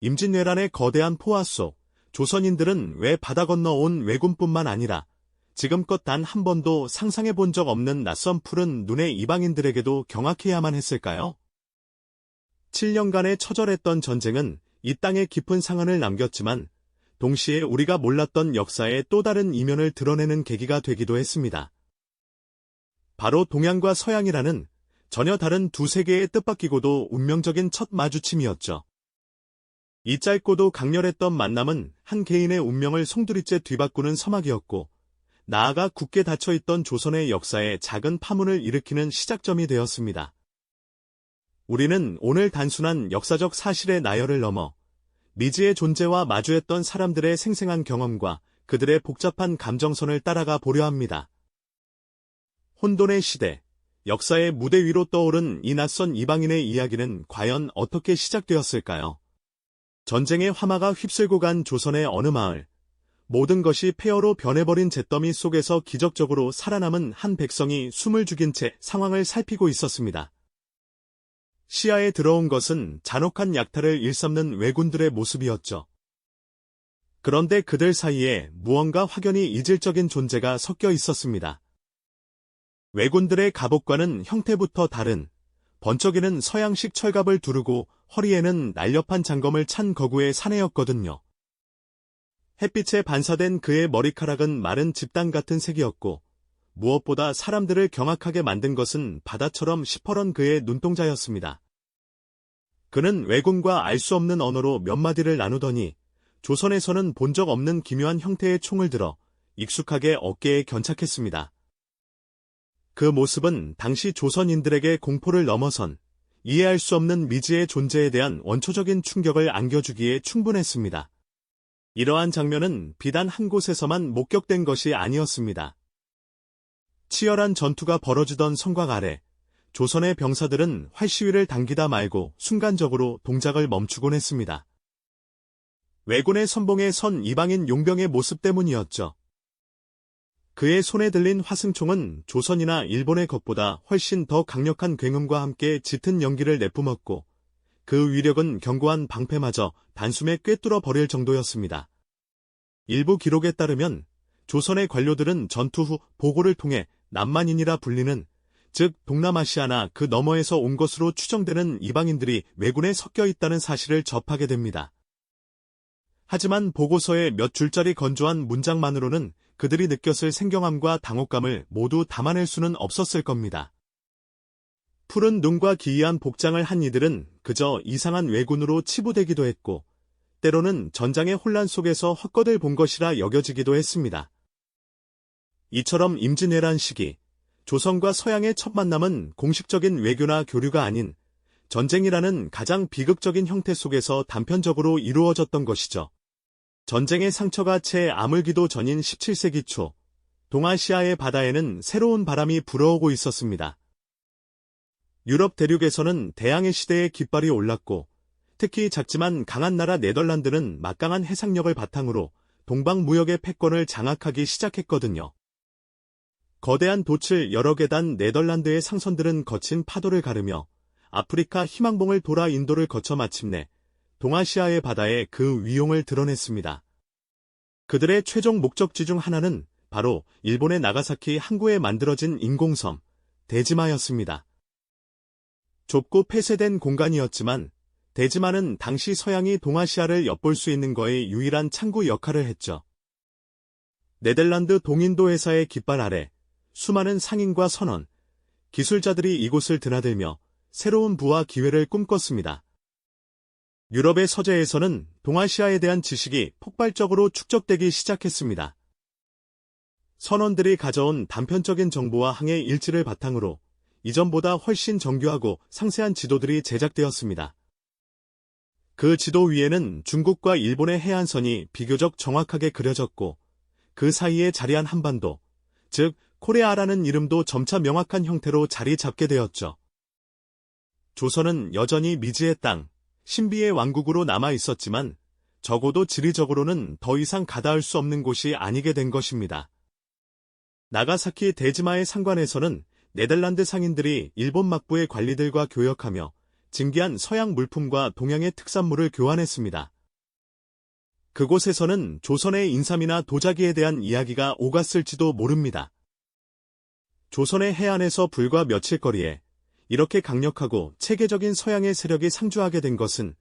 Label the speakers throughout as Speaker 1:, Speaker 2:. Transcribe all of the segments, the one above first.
Speaker 1: 임진왜란의 거대한 포화 속 조선인들은 왜 바다 건너 온 왜군뿐만 아니라 지금껏 단 한 번도 상상해 본 적 없는 낯선 푸른 눈의 이방인들에게도 경악해야만 했을까요? 7년간의 처절했던 전쟁은 이 땅에 깊은 상흔을 남겼지만 동시에 우리가 몰랐던 역사의 또 다른 이면을 드러내는 계기가 되기도 했습니다. 바로 동양과 서양이라는 전혀 다른 두 세계의 뜻밖이고도 운명적인 첫 마주침이었죠. 이 짧고도 강렬했던 만남은 한 개인의 운명을 송두리째 뒤바꾸는 서막이었고, 나아가 굳게 닫혀있던 조선의 역사에 작은 파문을 일으키는 시작점이 되었습니다. 우리는 오늘 단순한 역사적 사실의 나열을 넘어 미지의 존재와 마주했던 사람들의 생생한 경험과 그들의 복잡한 감정선을 따라가 보려 합니다. 혼돈의 시대, 역사의 무대 위로 떠오른 이 낯선 이방인의 이야기는 과연 어떻게 시작되었을까요? 전쟁의 화마가 휩쓸고 간 조선의 어느 마을, 모든 것이 폐허로 변해버린 잿더미 속에서 기적적으로 살아남은 한 백성이 숨을 죽인 채 상황을 살피고 있었습니다. 시야에 들어온 것은 잔혹한 약탈을 일삼는 왜군들의 모습이었죠. 그런데 그들 사이에 무언가 확연히 이질적인 존재가 섞여 있었습니다. 왜군들의 갑옷과는 형태부터 다른 번쩍이는 서양식 철갑을 두르고 허리에는 날렵한 장검을 찬 거구의 사내였거든요. 햇빛에 반사된 그의 머리카락은 마른 집단 같은 색이었고 무엇보다 사람들을 경악하게 만든 것은 바다처럼 시퍼런 그의 눈동자였습니다. 그는 왜군과 알 수 없는 언어로 몇 마디를 나누더니 조선에서는 본 적 없는 기묘한 형태의 총을 들어 익숙하게 어깨에 견착했습니다. 그 모습은 당시 조선인들에게 공포를 넘어선 이해할 수 없는 미지의 존재에 대한 원초적인 충격을 안겨주기에 충분했습니다. 이러한 장면은 비단 한 곳에서만 목격된 것이 아니었습니다. 치열한 전투가 벌어지던 성곽 아래 조선의 병사들은 활시위를 당기다 말고 순간적으로 동작을 멈추곤 했습니다. 왜군의 선봉에 선 이방인 용병의 모습 때문이었죠. 그의 손에 들린 화승총은 조선이나 일본의 것보다 훨씬 더 강력한 굉음과 함께 짙은 연기를 내뿜었고 그 위력은 견고한 방패마저 단숨에 꿰뚫어 버릴 정도였습니다. 일부 기록에 따르면 조선의 관료들은 전투 후 보고를 통해 남만인이라 불리는 즉 동남아시아나 그 너머에서 온 것으로 추정되는 이방인들이 왜군에 섞여 있다는 사실을 접하게 됩니다. 하지만 보고서의 몇 줄짜리 건조한 문장만으로는 그들이 느꼈을 생경함과 당혹감을 모두 담아낼 수는 없었을 겁니다. 푸른 눈과 기이한 복장을 한 이들은 그저 이상한 왜군으로 치부되기도 했고, 때로는 전장의 혼란 속에서 헛것을 본 것이라 여겨지기도 했습니다. 이처럼 임진왜란 시기, 조선과 서양의 첫 만남은 공식적인 외교나 교류가 아닌 전쟁이라는 가장 비극적인 형태 속에서 단편적으로 이루어졌던 것이죠. 전쟁의 상처가 채 아물기도 전인 17세기 초, 동아시아의 바다에는 새로운 바람이 불어오고 있었습니다. 유럽 대륙에서는 대항해 시대의 깃발이 올랐고, 특히 작지만 강한 나라 네덜란드는 막강한 해상력을 바탕으로 동방 무역의 패권을 장악하기 시작했거든요. 거대한 돛을 여러 개단 네덜란드의 상선들은 거친 파도를 가르며 아프리카 희망봉을 돌아 인도를 거쳐 마침내 동아시아의 바다에 그 위용을 드러냈습니다. 그들의 최종 목적지 중 하나는 바로 일본의 나가사키 항구에 만들어진 인공섬, 대지마였습니다. 좁고 폐쇄된 공간이었지만 대지마는 당시 서양이 동아시아를 엿볼 수 있는 거의 유일한 창구 역할을 했죠. 네덜란드 동인도 회사의 깃발 아래 수많은 상인과 선원, 기술자들이 이곳을 드나들며 새로운 부와 기회를 꿈꿨습니다. 유럽의 서재에서는 동아시아에 대한 지식이 폭발적으로 축적되기 시작했습니다. 선원들이 가져온 단편적인 정보와 항해 일지를 바탕으로 이전보다 훨씬 정교하고 상세한 지도들이 제작되었습니다. 그 지도 위에는 중국과 일본의 해안선이 비교적 정확하게 그려졌고 그 사이에 자리한 한반도, 즉 코레아라는 이름도 점차 명확한 형태로 자리 잡게 되었죠. 조선은 여전히 미지의 땅, 신비의 왕국으로 남아 있었지만 적어도 지리적으로는 더 이상 가닿을 수 없는 곳이 아니게 된 것입니다. 나가사키 대지마의 상관에서는 네덜란드 상인들이 일본 막부의 관리들과 교역하며 진기한 서양 물품과 동양의 특산물을 교환했습니다. 그곳에서는 조선의 인삼이나 도자기에 대한 이야기가 오갔을지도 모릅니다. 조선의 해안에서 불과 며칠 거리에 이렇게 강력하고 체계적인 서양의 세력이 상주하게 된 것은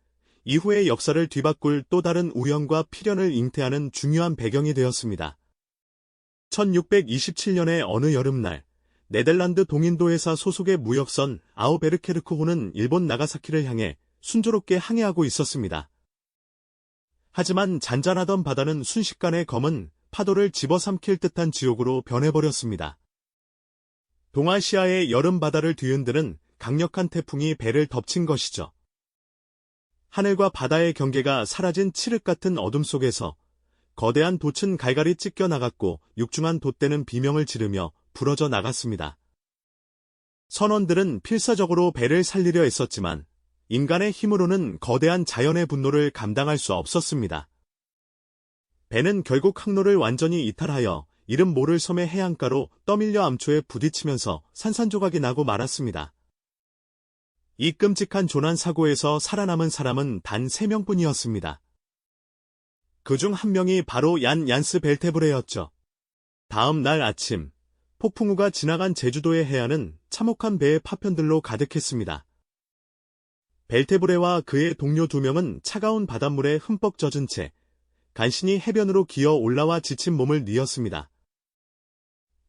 Speaker 1: 이후의 역사를 뒤바꿀 또 다른 우연과 필연을 잉태하는 중요한 배경이 되었습니다. 1627년의 어느 여름날, 네덜란드 동인도 회사 소속의 무역선 아우베르케르크호는 일본 나가사키를 향해 순조롭게 항해하고 있었습니다. 하지만 잔잔하던 바다는 순식간에 검은 파도를 집어삼킬 듯한 지옥으로 변해버렸습니다. 동아시아의 여름 바다를 뒤흔드는 강력한 태풍이 배를 덮친 것이죠. 하늘과 바다의 경계가 사라진 칠흑 같은 어둠 속에서 거대한 돛은 갈갈이 찢겨 나갔고 육중한 돛대는 비명을 지르며 부러져 나갔습니다. 선원들은 필사적으로 배를 살리려 했었지만 인간의 힘으로는 거대한 자연의 분노를 감당할 수 없었습니다. 배는 결국 항로를 완전히 이탈하여 이름 모를 섬의 해안가로 떠밀려 암초에 부딪히면서 산산조각이 나고 말았습니다. 이 끔찍한 조난 사고에서 살아남은 사람은 단 3명뿐이었습니다. 그 중 한 명이 바로 얀 얀스 벨테브레였죠. 다음 날 아침, 폭풍우가 지나간 제주도의 해안은 참혹한 배의 파편들로 가득했습니다. 벨테브레와 그의 동료 두 명은 차가운 바닷물에 흠뻑 젖은 채 간신히 해변으로 기어 올라와 지친 몸을 뉘었습니다.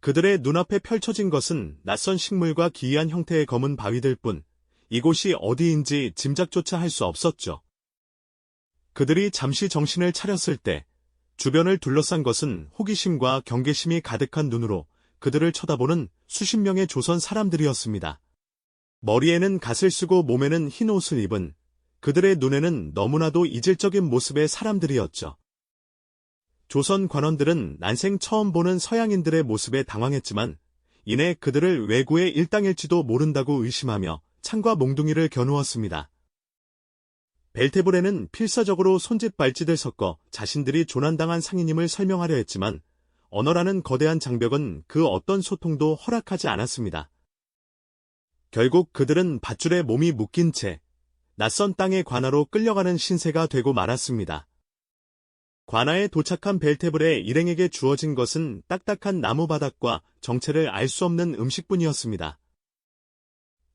Speaker 1: 그들의 눈앞에 펼쳐진 것은 낯선 식물과 기이한 형태의 검은 바위들 뿐 이곳이 어디인지 짐작조차 할 수 없었죠. 그들이 잠시 정신을 차렸을 때 주변을 둘러싼 것은 호기심과 경계심이 가득한 눈으로 그들을 쳐다보는 수십 명의 조선 사람들이었습니다. 머리에는 갓을 쓰고 몸에는 흰 옷을 입은 그들의 눈에는 너무나도 이질적인 모습의 사람들이었죠. 조선 관원들은 난생 처음 보는 서양인들의 모습에 당황했지만 이내 그들을 외구의 일당일지도 모른다고 의심하며 창과 몽둥이를 겨누었습니다. 벨테브레는 필사적으로 손짓 발짓을 섞어 자신들이 조난당한 상인임을 설명하려 했지만 언어라는 거대한 장벽은 그 어떤 소통도 허락하지 않았습니다. 결국 그들은 밧줄에 몸이 묶인 채 낯선 땅의 관하로 끌려가는 신세가 되고 말았습니다. 관하에 도착한 벨테블의 일행에게 주어진 것은 딱딱한 나무 바닥과 정체를 알 수 없는 음식뿐이었습니다.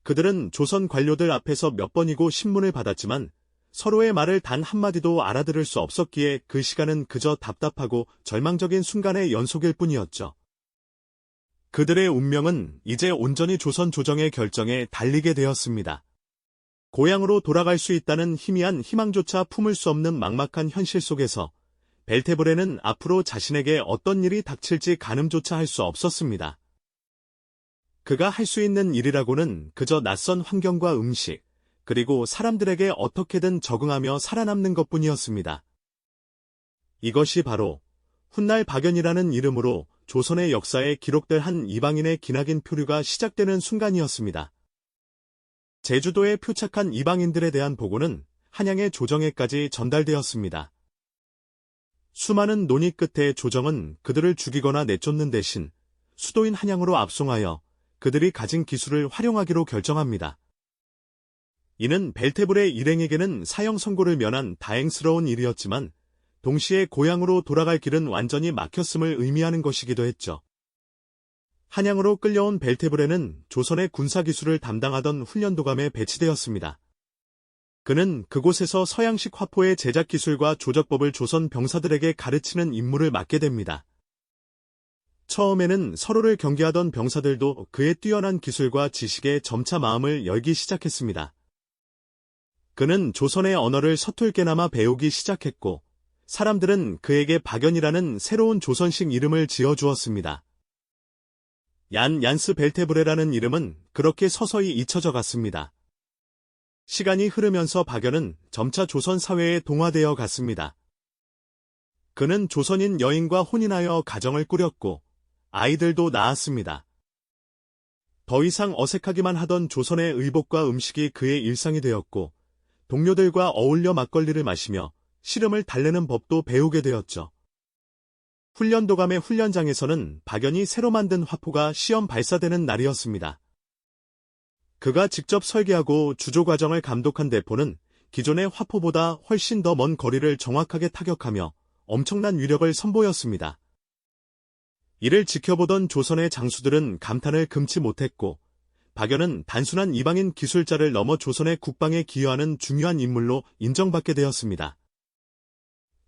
Speaker 1: 그들은 조선 관료들 앞에서 몇 번이고 신문을 받았지만 서로의 말을 단 한마디도 알아들을 수 없었기에 그 시간은 그저 답답하고 절망적인 순간의 연속일 뿐이었죠. 그들의 운명은 이제 온전히 조선 조정의 결정에 달리게 되었습니다. 고향으로 돌아갈 수 있다는 희미한 희망조차 품을 수 없는 막막한 현실 속에서 벨테브레는 앞으로 자신에게 어떤 일이 닥칠지 가늠조차 할 수 없었습니다. 그가 할 수 있는 일이라고는 그저 낯선 환경과 음식, 그리고 사람들에게 어떻게든 적응하며 살아남는 것 뿐이었습니다. 이것이 바로 훗날 박연이라는 이름으로 조선의 역사에 기록될 한 이방인의 기나긴 표류가 시작되는 순간이었습니다. 제주도에 표착한 이방인들에 대한 보고는 한양의 조정에까지 전달되었습니다. 수많은 논의 끝에 조정은 그들을 죽이거나 내쫓는 대신 수도인 한양으로 압송하여 그들이 가진 기술을 활용하기로 결정합니다. 이는 벨테블의 일행에게는 사형 선고를 면한 다행스러운 일이었지만 동시에 고향으로 돌아갈 길은 완전히 막혔음을 의미하는 것이기도 했죠. 한양으로 끌려온 벨테블에는 조선의 군사기술을 담당하던 훈련도감에 배치되었습니다. 그는 그곳에서 서양식 화포의 제작 기술과 조작법을 조선 병사들에게 가르치는 임무를 맡게 됩니다. 처음에는 서로를 경계하던 병사들도 그의 뛰어난 기술과 지식에 점차 마음을 열기 시작했습니다. 그는 조선의 언어를 서툴게나마 배우기 시작했고, 사람들은 그에게 박연이라는 새로운 조선식 이름을 지어주었습니다. 얀 얀스 벨테브레라는 이름은 그렇게 서서히 잊혀져 갔습니다. 시간이 흐르면서 박연은 점차 조선 사회에 동화되어 갔습니다. 그는 조선인 여인과 혼인하여 가정을 꾸렸고 아이들도 낳았습니다. 더 이상 어색하기만 하던 조선의 의복과 음식이 그의 일상이 되었고 동료들과 어울려 막걸리를 마시며 시름을 달래는 법도 배우게 되었죠. 훈련도감의 훈련장에서는 박연이 새로 만든 화포가 시험 발사되는 날이었습니다. 그가 직접 설계하고 주조 과정을 감독한 대포는 기존의 화포보다 훨씬 더 먼 거리를 정확하게 타격하며 엄청난 위력을 선보였습니다. 이를 지켜보던 조선의 장수들은 감탄을 금치 못했고 박연은 단순한 이방인 기술자를 넘어 조선의 국방에 기여하는 중요한 인물로 인정받게 되었습니다.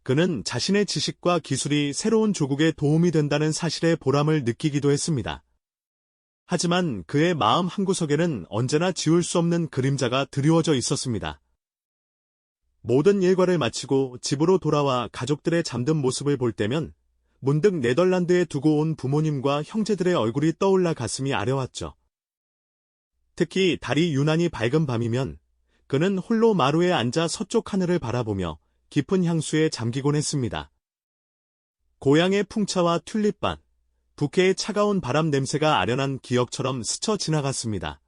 Speaker 1: 그는 자신의 지식과 기술이 새로운 조국에 도움이 된다는 사실에 보람을 느끼기도 했습니다. 하지만 그의 마음 한구석에는 언제나 지울 수 없는 그림자가 드리워져 있었습니다. 모든 일과를 마치고 집으로 돌아와 가족들의 잠든 모습을 볼 때면 문득 네덜란드에 두고 온 부모님과 형제들의 얼굴이 떠올라 가슴이 아려왔죠. 특히 달이 유난히 밝은 밤이면 그는 홀로 마루에 앉아 서쪽 하늘을 바라보며 깊은 향수에 잠기곤 했습니다. 고향의 풍차와 튤립밭, 부케의 차가운 바람 냄새가 아련한 기억처럼 스쳐 지나갔습니다.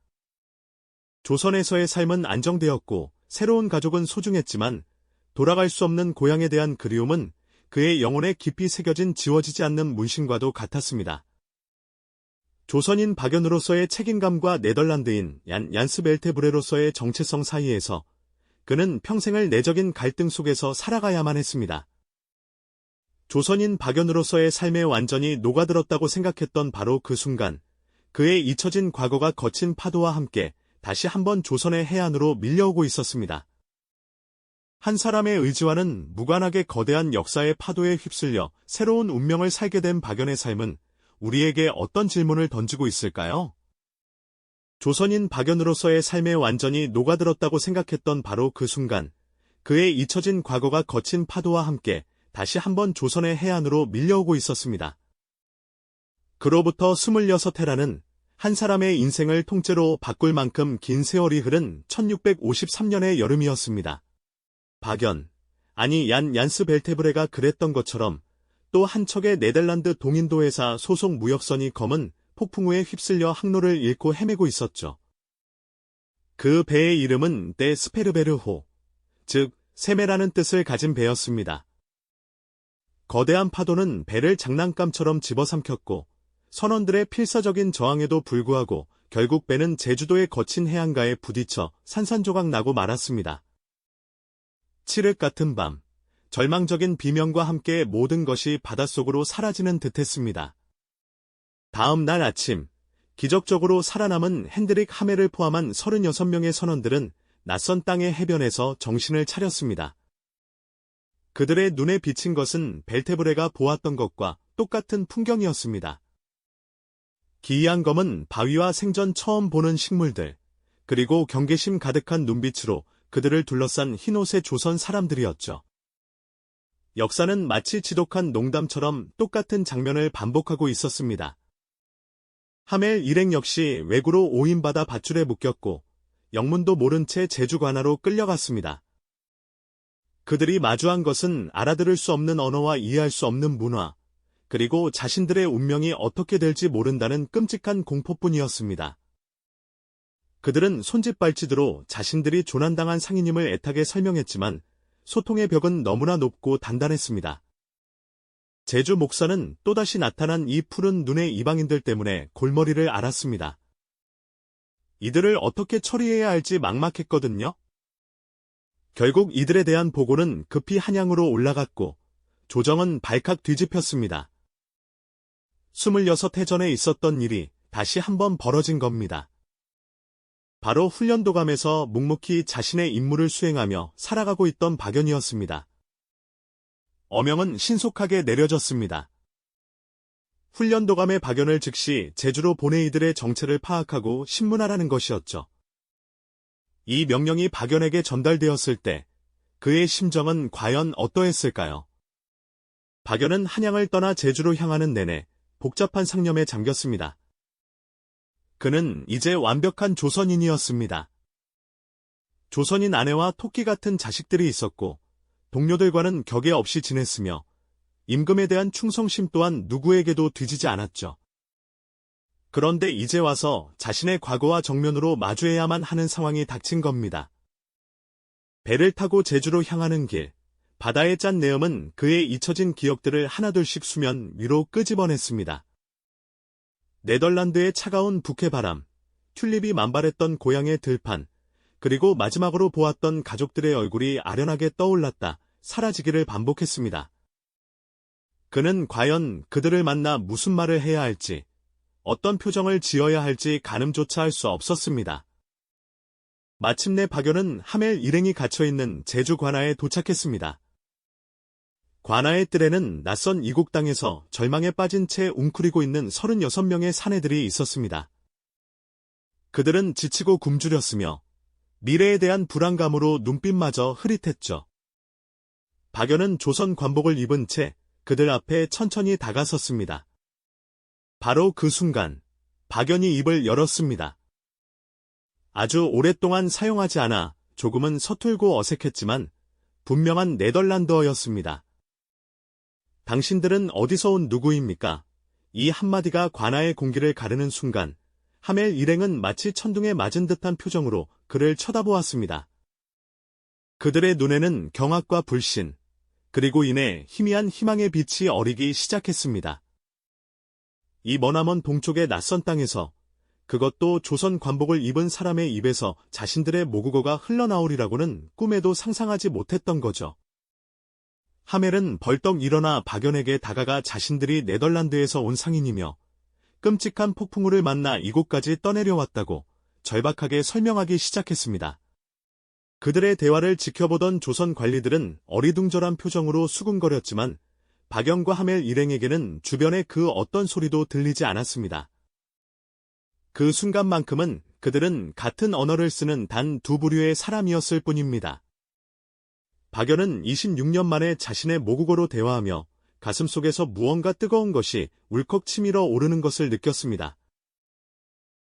Speaker 1: 조선에서의 삶은 안정되었고 새로운 가족은 소중했지만 돌아갈 수 없는 고향에 대한 그리움은 그의 영혼에 깊이 새겨진 지워지지 않는 문신과도 같았습니다. 조선인 박연으로서의 책임감과 네덜란드인 얀 얀스 벨테브레로서의 정체성 사이에서 그는 평생을 내적인 갈등 속에서 살아가야만 했습니다. 조선인 박연으로서의 삶에 완전히 녹아들었다고 생각했던 바로 그 순간 그의 잊혀진 과거가 거친 파도와 함께 다시 한번 조선의 해안으로 밀려오고 있었습니다. 한 사람의 의지와는 무관하게 거대한 역사의 파도에 휩쓸려 새로운 운명을 살게 된 박연의 삶은 우리에게 어떤 질문을 던지고 있을까요? 조선인 박연으로서의 삶에 완전히 녹아들었다고 생각했던 바로 그 순간 그의 잊혀진 과거가 거친 파도와 함께 다시 한번 조선의 해안으로 밀려오고 있었습니다. 그로부터 26해라는 한 사람의 인생을 통째로 바꿀 만큼 긴 세월이 흐른 1653년의 여름이었습니다. 박연, 아니 얀 얀스 벨테브레가 그랬던 것처럼 또 한 척의 네덜란드 동인도 회사 소속 무역선이 검은 폭풍우에 휩쓸려 항로를 잃고 헤매고 있었죠. 그 배의 이름은 데 스페르베르호, 즉 세메라는 뜻을 가진 배였습니다. 거대한 파도는 배를 장난감처럼 집어삼켰고 선원들의 필사적인 저항에도 불구하고 결국 배는 제주도의 거친 해안가에 부딪혀 산산조각 나고 말았습니다. 칠흑 같은 밤, 절망적인 비명과 함께 모든 것이 바닷속으로 사라지는 듯했습니다. 다음 날 아침, 기적적으로 살아남은 핸드릭 하멜을 포함한 36명의 선원들은 낯선 땅의 해변에서 정신을 차렸습니다. 그들의 눈에 비친 것은 벨테브레가 보았던 것과 똑같은 풍경이었습니다. 기이한 검은 바위와 생전 처음 보는 식물들, 그리고 경계심 가득한 눈빛으로 그들을 둘러싼 흰옷의 조선 사람들이었죠. 역사는 마치 지독한 농담처럼 똑같은 장면을 반복하고 있었습니다. 하멜 일행 역시 외구로 오인받아 밧줄에 묶였고 영문도 모른 채 제주 관하로 끌려갔습니다. 그들이 마주한 것은 알아들을 수 없는 언어와 이해할 수 없는 문화, 그리고 자신들의 운명이 어떻게 될지 모른다는 끔찍한 공포뿐이었습니다. 그들은 손짓발짓으로 자신들이 조난당한 상인임을 애타게 설명했지만 소통의 벽은 너무나 높고 단단했습니다. 제주 목사는 또다시 나타난 이 푸른 눈의 이방인들 때문에 골머리를 앓았습니다. 이들을 어떻게 처리해야 할지 막막했거든요. 결국 이들에 대한 보고는 급히 한양으로 올라갔고 조정은 발칵 뒤집혔습니다. 26해 전에 있었던 일이 다시 한번 벌어진 겁니다. 바로 훈련도감에서 묵묵히 자신의 임무를 수행하며 살아가고 있던 박연이었습니다. 어명은 신속하게 내려졌습니다. 훈련도감의 박연을 즉시 제주로 보내 이들의 정체를 파악하고 신문하라는 것이었죠. 이 명령이 박연에게 전달되었을 때 그의 심정은 과연 어떠했을까요? 박연은 한양을 떠나 제주로 향하는 내내 복잡한 상념에 잠겼습니다. 그는 이제 완벽한 조선인이었습니다. 조선인 아내와 토끼 같은 자식들이 있었고 동료들과는 격에 없이 지냈으며 임금에 대한 충성심 또한 누구에게도 뒤지지 않았죠. 그런데 이제 와서 자신의 과거와 정면으로 마주해야만 하는 상황이 닥친 겁니다. 배를 타고 제주로 향하는 길, 바다에 짠 내음은 그의 잊혀진 기억들을 하나둘씩 수면 위로 끄집어냈습니다. 네덜란드의 차가운 북해 바람, 튤립이 만발했던 고향의 들판, 그리고 마지막으로 보았던 가족들의 얼굴이 아련하게 떠올랐다, 사라지기를 반복했습니다. 그는 과연 그들을 만나 무슨 말을 해야 할지, 어떤 표정을 지어야 할지 가늠조차 할 수 없었습니다. 마침내 박연은 하멜 일행이 갇혀있는 제주 관아에 도착했습니다. 관아의 뜰에는 낯선 이국 땅에서 절망에 빠진 채 웅크리고 있는 36명의 사내들이 있었습니다. 그들은 지치고 굶주렸으며 미래에 대한 불안감으로 눈빛마저 흐릿했죠. 박연은 조선 관복을 입은 채 그들 앞에 천천히 다가섰습니다. 바로 그 순간 박연이 입을 열었습니다. 아주 오랫동안 사용하지 않아 조금은 서툴고 어색했지만 분명한 네덜란드어였습니다. 당신들은 어디서 온 누구입니까? 이 한마디가 관아의 공기를 가르는 순간 하멜 일행은 마치 천둥에 맞은 듯한 표정으로 그를 쳐다보았습니다. 그들의 눈에는 경악과 불신, 그리고 이내 희미한 희망의 빛이 어리기 시작했습니다. 이 머나먼 동쪽의 낯선 땅에서 그것도 조선 관복을 입은 사람의 입에서 자신들의 모국어가 흘러나오리라고는 꿈에도 상상하지 못했던 거죠. 하멜은 벌떡 일어나 박연에게 다가가 자신들이 네덜란드에서 온 상인이며 끔찍한 폭풍우를 만나 이곳까지 떠내려왔다고 절박하게 설명하기 시작했습니다. 그들의 대화를 지켜보던 조선 관리들은 어리둥절한 표정으로 수군거렸지만 박연과 하멜 일행에게는 주변의 그 어떤 소리도 들리지 않았습니다. 그 순간만큼은 그들은 같은 언어를 쓰는 단 두 부류의 사람이었을 뿐입니다. 박연은 26년 만에 자신의 모국어로 대화하며 가슴 속에서 무언가 뜨거운 것이 울컥 치밀어 오르는 것을 느꼈습니다.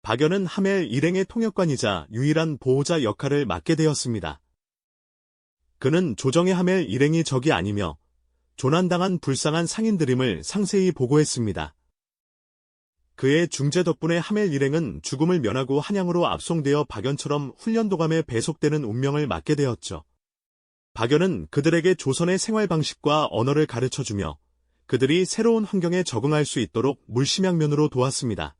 Speaker 1: 박연은 하멜 일행의 통역관이자 유일한 보호자 역할을 맡게 되었습니다. 그는 조정의 하멜 일행이 적이 아니며 조난당한 불쌍한 상인들임을 상세히 보고했습니다. 그의 중재 덕분에 하멜 일행은 죽음을 면하고 한양으로 압송되어 박연처럼 훈련도감에 배속되는 운명을 맞게 되었죠. 박연은 그들에게 조선의 생활 방식과 언어를 가르쳐주며 그들이 새로운 환경에 적응할 수 있도록 물심양면으로 도왔습니다.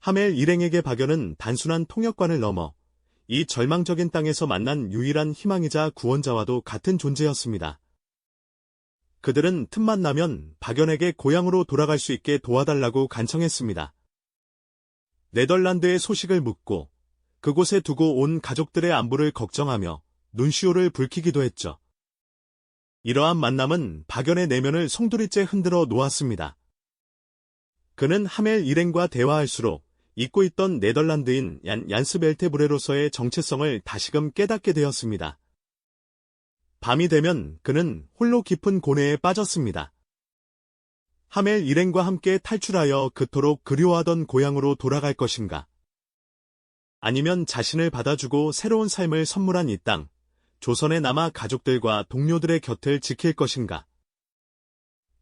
Speaker 1: 하멜 일행에게 박연은 단순한 통역관을 넘어 이 절망적인 땅에서 만난 유일한 희망이자 구원자와도 같은 존재였습니다. 그들은 틈만 나면 박연에게 고향으로 돌아갈 수 있게 도와달라고 간청했습니다. 네덜란드의 소식을 묻고 그곳에 두고 온 가족들의 안부를 걱정하며 눈시울을 붉히기도 했죠. 이러한 만남은 박연의 내면을 송두리째 흔들어 놓았습니다. 그는 하멜 일행과 대화할수록 잊고 있던 네덜란드인 얀, 얀스벨테브레로서의 정체성을 다시금 깨닫게 되었습니다. 밤이 되면 그는 홀로 깊은 고뇌에 빠졌습니다. 하멜 일행과 함께 탈출하여 그토록 그리워하던 고향으로 돌아갈 것인가? 아니면 자신을 받아주고 새로운 삶을 선물한 이 땅, 조선에 남아 가족들과 동료들의 곁을 지킬 것인가.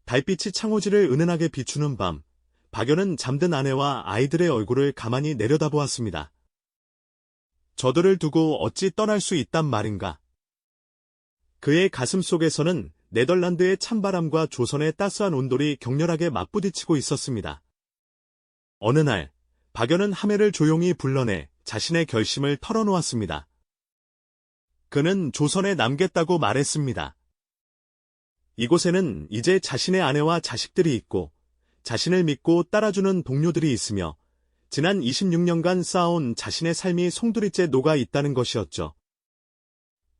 Speaker 1: 달빛이 창호지를 은은하게 비추는 밤, 박연은 잠든 아내와 아이들의 얼굴을 가만히 내려다보았습니다. 저들을 두고 어찌 떠날 수 있단 말인가. 그의 가슴 속에서는 네덜란드의 찬바람과 조선의 따스한 온돌이 격렬하게 맞부딪히고 있었습니다. 어느 날, 박연은 하멜을 조용히 불러내 자신의 결심을 털어놓았습니다. 그는 조선에 남겠다고 말했습니다. 이곳에는 이제 자신의 아내와 자식들이 있고 자신을 믿고 따라주는 동료들이 있으며 지난 26년간 쌓아온 자신의 삶이 송두리째 녹아 있다는 것이었죠.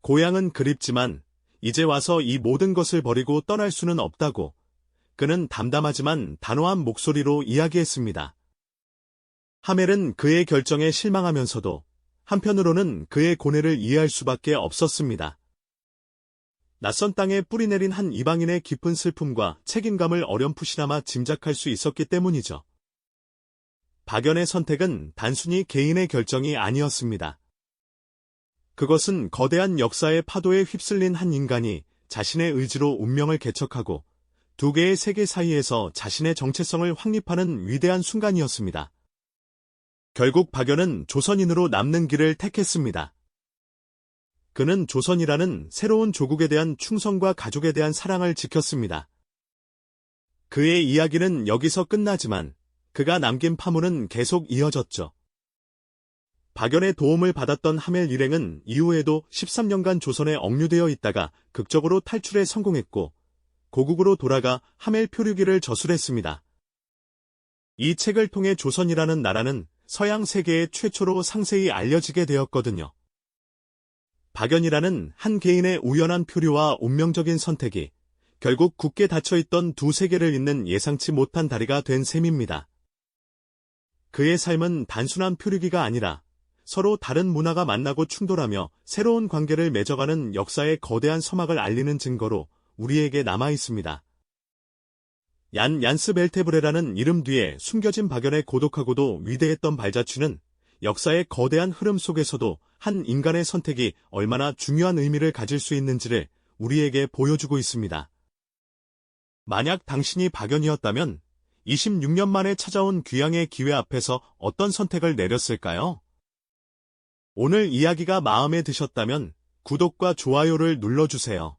Speaker 1: 고향은 그립지만 이제 와서 이 모든 것을 버리고 떠날 수는 없다고 그는 담담하지만 단호한 목소리로 이야기했습니다. 하멜은 그의 결정에 실망하면서도 한편으로는 그의 고뇌를 이해할 수밖에 없었습니다. 낯선 땅에 뿌리내린 한 이방인의 깊은 슬픔과 책임감을 어렴풋이나마 짐작할 수 있었기 때문이죠. 박연의 선택은 단순히 개인의 결정이 아니었습니다. 그것은 거대한 역사의 파도에 휩쓸린 한 인간이 자신의 의지로 운명을 개척하고 두 개의 세계 사이에서 자신의 정체성을 확립하는 위대한 순간이었습니다. 결국 박연은 조선인으로 남는 길을 택했습니다. 그는 조선이라는 새로운 조국에 대한 충성과 가족에 대한 사랑을 지켰습니다. 그의 이야기는 여기서 끝나지만 그가 남긴 파문은 계속 이어졌죠. 박연의 도움을 받았던 하멜 일행은 이후에도 13년간 조선에 억류되어 있다가 극적으로 탈출에 성공했고 고국으로 돌아가 하멜 표류기를 저술했습니다. 이 책을 통해 조선이라는 나라는 서양 세계에 최초로 상세히 알려지게 되었거든요. 박연이라는 한 개인의 우연한 표류와 운명적인 선택이 결국 굳게 닫혀있던 두 세계를 잇는 예상치 못한 다리가 된 셈입니다. 그의 삶은 단순한 표류기가 아니라 서로 다른 문화가 만나고 충돌하며 새로운 관계를 맺어가는 역사의 거대한 서막을 알리는 증거로 우리에게 남아 있습니다. 얀 얀스 벨테브레라는 이름 뒤에 숨겨진 박연의 고독하고도 위대했던 발자취는 역사의 거대한 흐름 속에서도 한 인간의 선택이 얼마나 중요한 의미를 가질 수 있는지를 우리에게 보여주고 있습니다. 만약 당신이 박연이었다면 26년 만에 찾아온 귀향의 기회 앞에서 어떤 선택을 내렸을까요? 오늘 이야기가 마음에 드셨다면 구독과 좋아요를 눌러주세요.